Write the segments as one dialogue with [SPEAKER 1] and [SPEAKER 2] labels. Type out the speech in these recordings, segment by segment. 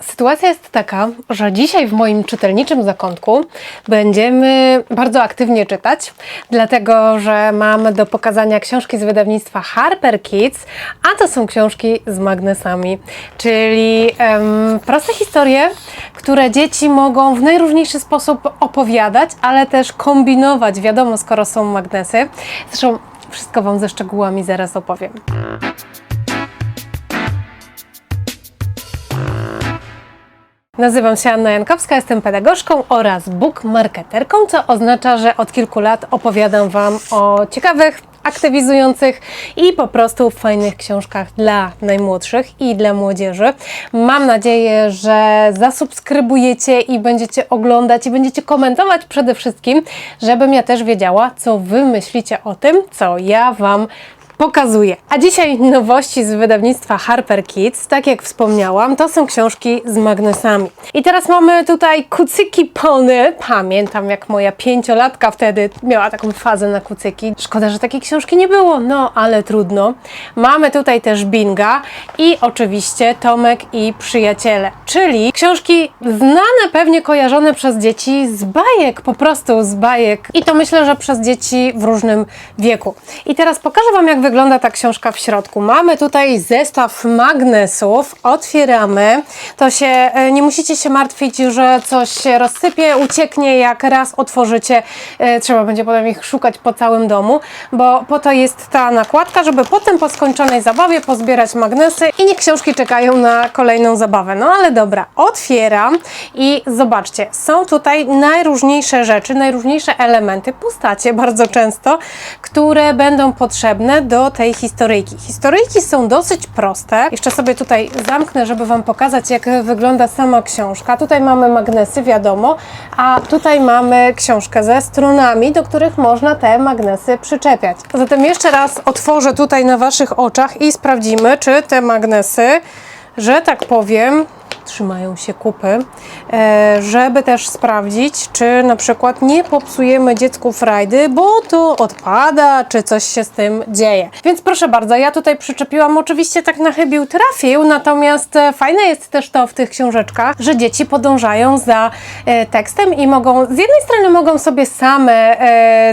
[SPEAKER 1] Sytuacja jest taka, że dzisiaj w moim czytelniczym zakątku będziemy bardzo aktywnie czytać, dlatego że mam do pokazania książki z wydawnictwa Harper Kids, a to są książki z magnesami, czyli proste historie, które dzieci mogą w najróżniejszy sposób opowiadać, ale też kombinować, wiadomo, skoro są magnesy. Zresztą wszystko Wam ze szczegółami zaraz opowiem. Nazywam się Anna Jankowska, jestem pedagogzką oraz bookmarketerką, co oznacza, że od kilku lat opowiadam Wam o ciekawych, aktywizujących i po prostu fajnych książkach dla najmłodszych i dla młodzieży. Mam nadzieję, że zasubskrybujecie i będziecie oglądać i będziecie komentować przede wszystkim, żebym ja też wiedziała, co Wy myślicie o tym, co ja Wam pokazuję. A dzisiaj nowości z wydawnictwa Harper Kids. Tak jak wspomniałam, to są książki z magnesami. I teraz mamy tutaj kucyki pony. Pamiętam jak moja pięciolatka wtedy miała taką fazę na kucyki. Szkoda, że takiej książki nie było, no ale trudno. Mamy tutaj też Binga i oczywiście Tomek i Przyjaciele, czyli książki znane, pewnie kojarzone przez dzieci z bajek, po prostu z bajek. I to myślę, że przez dzieci w różnym wieku. I teraz pokażę Wam, jak wygląda ta książka w środku. Mamy tutaj zestaw magnesów, otwieramy. To się, e, nie musicie się martwić, że coś się rozsypie, ucieknie, jak raz otworzycie, e, trzeba będzie potem ich szukać po całym domu, bo po to jest ta nakładka, żeby potem po skończonej zabawie pozbierać magnesy i niech książki czekają na kolejną zabawę. No ale dobra, otwieram i zobaczcie, są tutaj najróżniejsze rzeczy, najróżniejsze elementy, postacie bardzo często, które będą potrzebne do tej historyjki. Historyjki są dosyć proste. Jeszcze sobie tutaj zamknę, żeby Wam pokazać, jak wygląda sama książka. Tutaj mamy magnesy, wiadomo, a tutaj mamy książkę ze stronami, do których można te magnesy przyczepiać. Zatem jeszcze raz otworzę tutaj na Waszych oczach i sprawdzimy, czy te magnesy, że tak powiem, trzymają się kupy, e, żeby też sprawdzić, czy na przykład nie popsujemy dziecku frajdy, bo to odpada, czy coś się z tym dzieje. Więc proszę bardzo, ja tutaj przyczepiłam, oczywiście tak na chybił trafił, natomiast e, fajne jest też to w tych książeczkach, że dzieci podążają za e, tekstem i mogą, z jednej strony mogą sobie same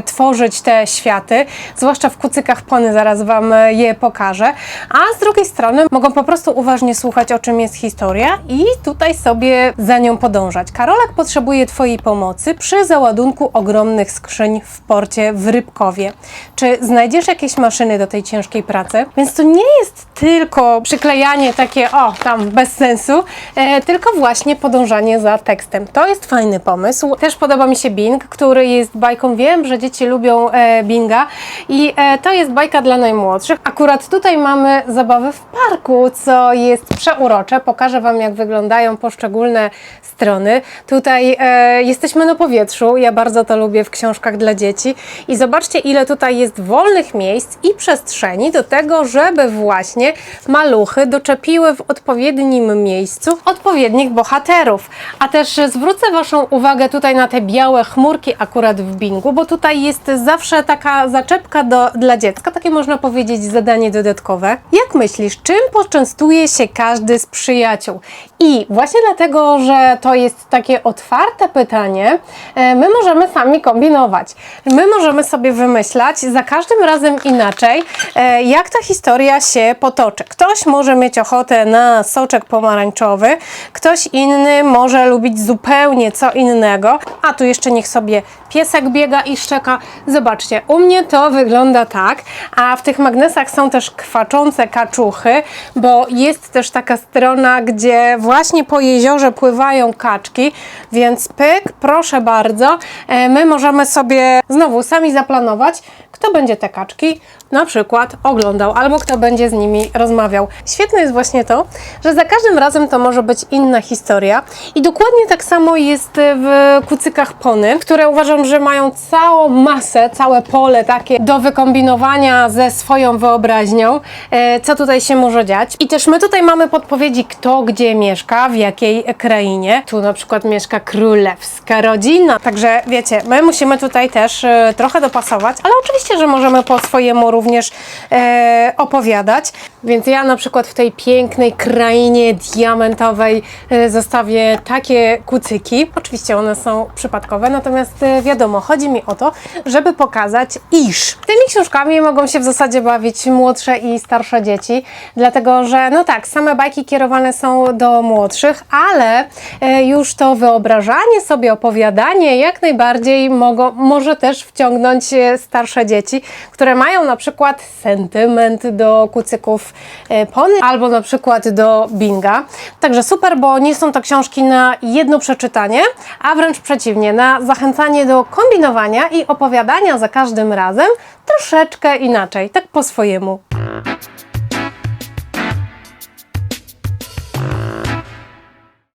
[SPEAKER 1] tworzyć te światy, zwłaszcza w kucykach pony, zaraz Wam je pokażę, a z drugiej strony mogą po prostu uważnie słuchać, o czym jest historia i tutaj sobie za nią podążać. Karolek potrzebuje Twojej pomocy przy załadunku ogromnych skrzyń w porcie w Rybkowie. Czy znajdziesz jakieś maszyny do tej ciężkiej pracy? Więc to nie jest tylko przyklejanie takie, o, tam bez sensu, e, tylko właśnie podążanie za tekstem. To jest fajny pomysł. Też podoba mi się Bing, który jest bajką. Wiem, że dzieci lubią e, Binga i e, to jest bajka dla najmłodszych. Akurat tutaj mamy zabawy w parku, co jest przeurocze. Pokażę Wam, jak wyglądają poszczególne strony. Tutaj e, jesteśmy na powietrzu. Ja bardzo to lubię w książkach dla dzieci. I zobaczcie, ile tutaj jest wolnych miejsc i przestrzeni do tego, żeby właśnie maluchy doczepiły w odpowiednim miejscu odpowiednich bohaterów. A też zwrócę Waszą uwagę tutaj na te białe chmurki akurat w Bingu, bo tutaj jest zawsze taka zaczepka do, dla dziecka, takie można powiedzieć zadanie dodatkowe. Jak myślisz, czym poczęstuje się każdy z przyjaciół? I właśnie dlatego, że to jest takie otwarte pytanie, e, my możemy sami kombinować. My możemy sobie wymyślać za każdym razem inaczej, e, jak ta historia się potoczy. Ktoś może mieć ochotę na soczek pomarańczowy, ktoś inny może lubić zupełnie co innego, a tu jeszcze niech sobie piesek biega i szczeka. Zobaczcie, u mnie to wygląda tak, a w tych magnesach są też kwaczące kaczuchy, bo jest też taka strona, gdzie właśnie po jeziorze pływają kaczki, więc pyk, proszę bardzo, e, my możemy sobie znowu sami zaplanować, kto będzie te kaczki na przykład oglądał, albo kto będzie z nimi rozmawiał. Świetne jest właśnie to, że za każdym razem to może być inna historia i dokładnie tak samo jest w kucykach pony, które uważam, że mają całą masę, całe pole takie do wykombinowania ze swoją wyobraźnią, e, co tutaj się może dziać. I też my tutaj mamy podpowiedzi, kto gdzie mieszka, w jakiej krainie. Tu na przykład mieszka królewska rodzina. Także wiecie, my musimy tutaj też e, trochę dopasować, ale oczywiście, że możemy po swojemu również e, opowiadać. Więc ja na przykład w tej pięknej krainie diamentowej zostawię takie kucyki. Oczywiście one są przypadkowe, natomiast wiadomo, chodzi mi o to, żeby pokazać, iż tymi książkami mogą się w zasadzie bawić młodsze i starsze dzieci, dlatego że no tak, same bajki kierowane są do młodszych, ale e, już to wyobrażanie sobie, opowiadanie jak najbardziej mogą, może też wciągnąć e, starsze dzieci, które mają na przykład sentyment do kucyków e, Pony albo na przykład do Binga. Także super, bo nie są to książki na jedno przeczytanie, a wręcz przeciwnie, na zachęcanie do kombinowania i opowiadania za każdym razem troszeczkę inaczej, tak po swojemu.